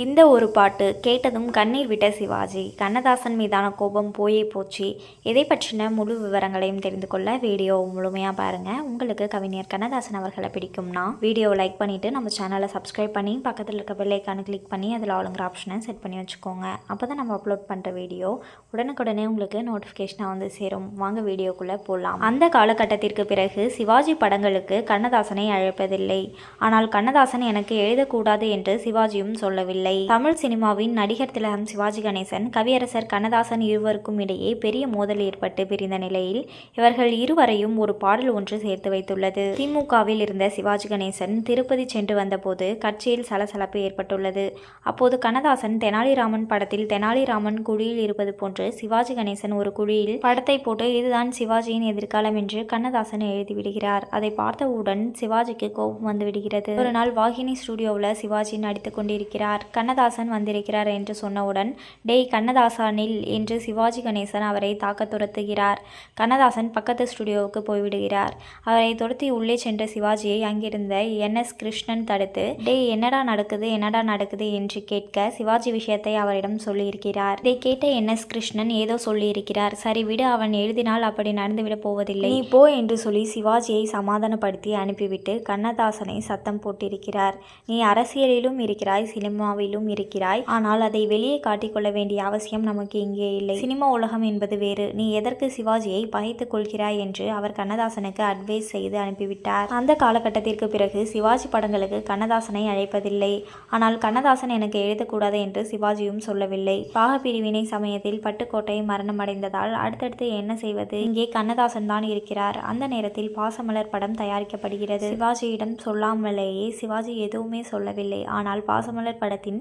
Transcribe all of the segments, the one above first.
இந்த ஒரு பாட்டு கேட்டதும் கண்ணீர் விட்ட சிவாஜி. கண்ணதாசன் மீதான கோபம் போயே போச்சு. இதை பற்றின முழு விவரங்களையும் தெரிந்து கொள்ள வீடியோ முழுமையாக பாருங்கள் உங்களுக்கு கவிஞர் கண்ணதாசன் அவர்களை பிடிக்கும்னா வீடியோவை லைக் பண்ணிவிட்டு நம்ம சேனலை சப்ஸ்கிரைப் பண்ணி பக்கத்தில் இருக்க பெல்லைக்கானு கிளிக் பண்ணி அதில் ஆளுங்கிற ஆப்ஷனை செட் பண்ணி வச்சுக்கோங்க. அப்போ தான் நம்ம அப்லோட் பண்ணுற வீடியோ உடனுக்குடனே உங்களுக்கு நோட்டிஃபிகேஷனாக வந்து சேரும். வாங்க வீடியோக்குள்ளே போகலாம் அந்த காலகட்டத்திற்கு பிறகு சிவாஜி படங்களுக்கு கண்ணதாசனை அழைப்பதில்லை. ஆனால் கண்ணதாசன் எனக்கு எழுதக்கூடாது என்று சிவாஜியும் சொல்லவில்லை. தமிழ் சினிமாவின் நடிகர் திலகம் சிவாஜி கணேசன் கவியரசர் கண்ணதாசன் இருவருக்கும் இடையே பெரிய மோதல் ஏற்பட்டு பிரிந்த நிலையில் இவர்கள் இருவரையும் ஒரு பாடல் ஒன்று சேர்த்து வைத்துள்ளது. திமுகவில் இருந்த சிவாஜி கணேசன் திருப்பதி சென்று வந்தபோது கட்சியில் சலசலப்பு ஏற்பட்டுள்ளது. அப்போது கண்ணதாசன் தெனாலிராமன் படத்தில் தெனாலிராமன் குழியில் இருப்பது போன்று சிவாஜி கணேசன் ஒரு குழியில் படத்தை போட்டு இதுதான் சிவாஜியின் எதிர்காலம் என்று கண்ணதாசன் எழுதிவிடுகிறார் அதை பார்த்தவுடன் சிவாஜிக்கு கோபம் வந்துவிடுகிறது ஒரு நாள் வாகினி ஸ்டுடியோவில் சிவாஜி நடித்துக் கொண்டிருக்கிறார். கண்ணதாசன் வந்திருக்கிறார் என்று சொன்னவுடன் டேய் கண்ணதாசனில் என்று சிவாஜி கணேசன் அவரை தாக்க துரத்துகிறார். கண்ணதாசன் பக்கத்து ஸ்டுடியோவுக்கு போய்விடுகிறார். அவரை துரத்தி உள்ளே சென்ற சிவாஜியை அங்கிருந்த என். எஸ். கிருஷ்ணன் தடுத்து டேய் என்னடா நடக்குது? என்னடா நடக்குது? என்று கேட்க சிவாஜி விஷயத்தை அவரிடம் சொல்லியிருக்கிறார். இதை கேட்ட என். எஸ். கிருஷ்ணன் ஏதோ சொல்லியிருக்கிறார். சரி விடு அவன் எழுதினால் அப்படி நடந்துவிடப் போவதில்லை. நீ போ என்று சொல்லி சிவாஜியை சமாதானப்படுத்தி அனுப்பிவிட்டு கண்ணதாசனை சத்தம் போட்டிருக்கிறார். நீ அரசியலிலும் இருக்கிறாய் சினிமாவில் சினிமாவிலும் இருக்கிறாய். ஆனால் அதை வெளியே காட்டிக்கொள்ள வேண்டிய அவசியம் நமக்கு இங்கே இல்லை. சினிமா உலகம் என்பது வேறு. நீ எதற்கு சிவாஜியை பகைத்துக் கொள்கிறாய் என்று அவர் கண்ணதாசனுக்கு அட்வைஸ் செய்து அனுப்பிவிட்டார். அந்த காலகட்டத்திற்கு பிறகு சிவாஜி படங்களுக்கு கண்ணதாசனை அழைப்பதில்லை. ஆனால் கண்ணதாசன் எனக்கு எழுதக்கூடாது என்று சிவாஜியும் சொல்லவில்லை. பாகப்பிரிவினை சமயத்தில் பட்டுக்கோட்டை மரணமடைந்ததால் அடுத்தடுத்து என்ன செய்வது? இங்கே கண்ணதாசன் தான் இருக்கிறார். அந்த நேரத்தில் பாசமலர் படம் தயாரிக்கப்படுகிறது. சிவாஜியிடம் சொல்லாமலேயே சிவாஜி எதுவுமே சொல்லவில்லை. ஆனால் பாசமலர் படத்தின்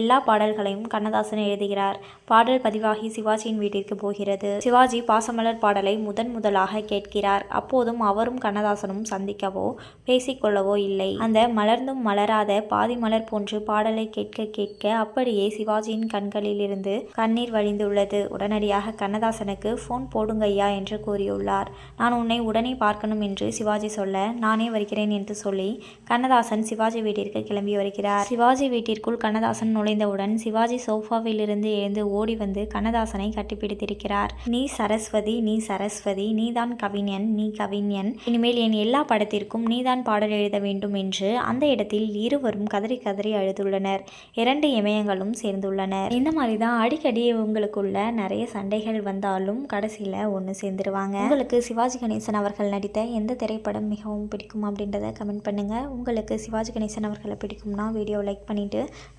எல்லா பாடல்களையும் கண்ணதாசன் எழுதுகிறார். பாடல் பதிவாகி சிவாஜியின் வீட்டிற்கு போகிறது. சிவாஜி பாசமலர் பாடலை முதன் முதலாக கேட்கிறார். அப்போதும் அவரும் கண்ணதாசனும் சந்திக்கவோ பேசிக்கொள்ளவோ இல்லை. அந்த மலர்ந்தும் மலராத பாதி மலர் போன்று பாடலை கேட்க கேட்க அப்படியே சிவாஜியின் கண்களில் இருந்து கண்ணீர் வழிந்துள்ளது. உடனடியாக கண்ணதாசனுக்கு ஃபோன் போடுங்கய்யா என்று கூறியுள்ளார். நான் உன்னை உடனே பார்க்கணும் என்று சிவாஜி சொல்ல நானே வருகிறேன் என்று சொல்லி கண்ணதாசன் சிவாஜி வீட்டிற்கு கிளம்பி வருகிறார். சிவாஜி வீட்டிற்குள் கண்ணதாசன் நுழைந்தவுடன் சிவாஜி சோஃபாவிலிருந்து எழுந்து ஓடி வந்து கண்ணதாசனை கட்டிப்பிடித்திருக்கிறார். நீ சரஸ்வதி நீ சரஸ்வதி நீதான் கவிஞன் நீ கவிஞன். இனிமேல் என் எல்லா படத்திற்கும் நீதான் பாடல் எழுத வேண்டும் என்று அந்த இடத்தில் இருவரும் கதறி கதறி அழுதுள்ளனர். இரண்டு இமயங்களும் சேர்ந்துள்ளனர். இந்த மாதிரி தான் அடிக்கடி இவங்களுக்குள்ள நிறைய சண்டைகள் வந்தாலும் கடைசியில் ஒன்று சேர்ந்துருவாங்க. உங்களுக்கு சிவாஜி கணேசன் அவர்கள் நடித்த எந்த திரைப்படம் மிகவும் பிடிக்கும் அப்படின்றத கமெண்ட் பண்ணுங்கள் உங்களுக்கு சிவாஜி கணேசன் அவர்களை பிடிக்கும்னா வீடியோ லைக் பண்ணிவிட்டு